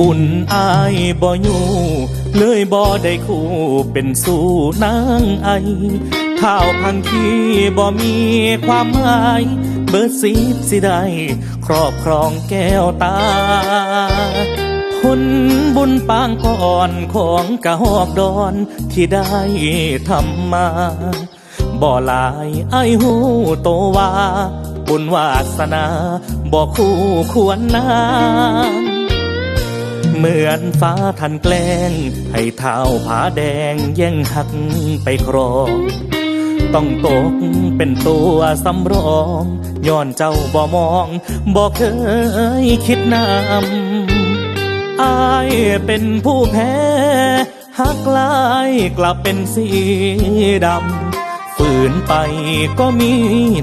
บุญอายบ่อยู่เลยบ่ได้คู่เป็นสู่นางไอข้าวพังคีบ่มีความหมาย เบิดสีสิได้ครอบครองแก้วตาผลบุญปางก่อนของกะหอกดอนที่ได้ทำมาบ่หลายไอหูโตว่า บุญวาสนาบ่คู่ควรนาง เหมือนฟ้าทันแกล้ง ให้เท้าผาแดงแย่งหักไปครอง ต้องตกเป็นตัวสำรองย้อนเจ้าบ่มองบ่เคยคิดนำอายเป็นผู้แพ้หักลายกลับเป็นสีดำฝืนไปก็มี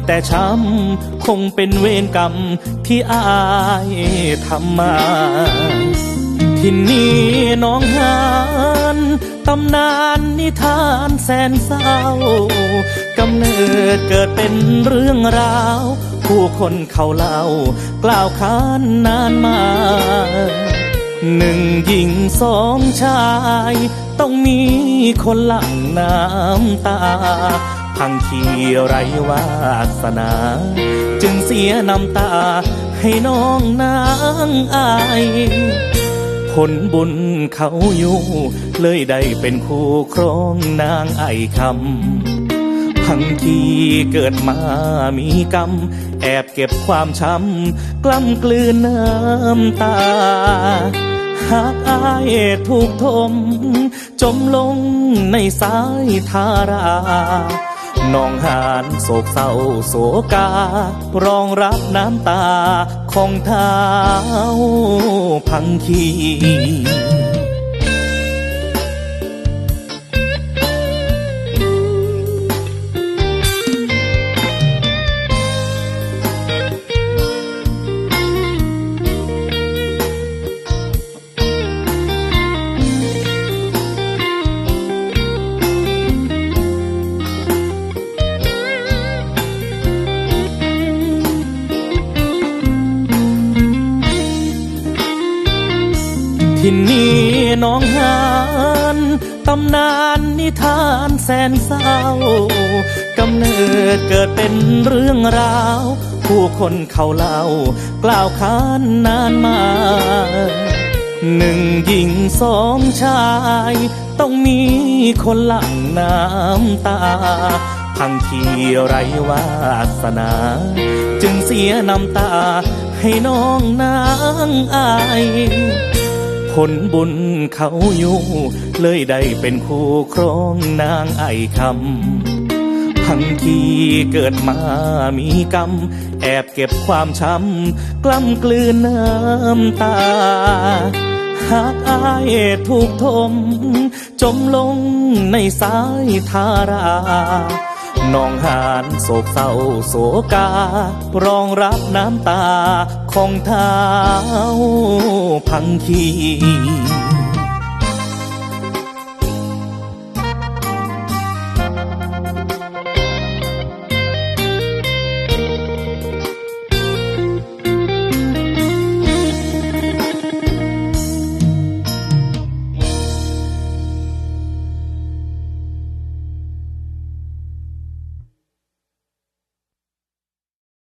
แต่ช้ำ คงเป็นเวรกรรมที่อายทำมา ที่นี่น้องหานตำนานนิทานแสนเศร้ากำเนิดเกิดเป็นเรื่องราว ผู้คนเขาเล่ากล่าวขานนานมาหนึ่งหญิงสองชาย ต้องมีคนหลั่งน้ำตา พังคีไรวาสนา จึงเสียน้ำตาให้น้องนางอาย ผลบุญเขาอยู่ เลยได้เป็นคู่ครองนางไอคำพังทีเกิดมามีกรรม แอบเก็บความช้ำ กล้ำกลืนน้ำตา หากอายถูกทม จมลงในสายทาราน้องหานโศกเศร้าโศการองรับน้ำตาของเท้า พังคี ที่นี่น้องหานตำนานนิทานแสนเศร้ากำเนิดเกิดเป็นเรื่องราว ผู้คนเขาเล่ากล่าวขานนานมาหนึ่งหญิงสองชาย ต้องมีคนหลั่งน้ำตา พังทีไรวาสนา จึงเสียน้ำตาให้น้องนางอาย ลบุญเขาอยู่ เลยได้เป็นคู่ครองนางไอคำพังทีเกิดมามีกรรม แอบเก็บความช้ำ กล้ำกลืนน้ำตา หากอายถูกทม จมลงในสายทารา น้องหานโศกเศร้าโศการองรับน้ำตาของเท้าพังคี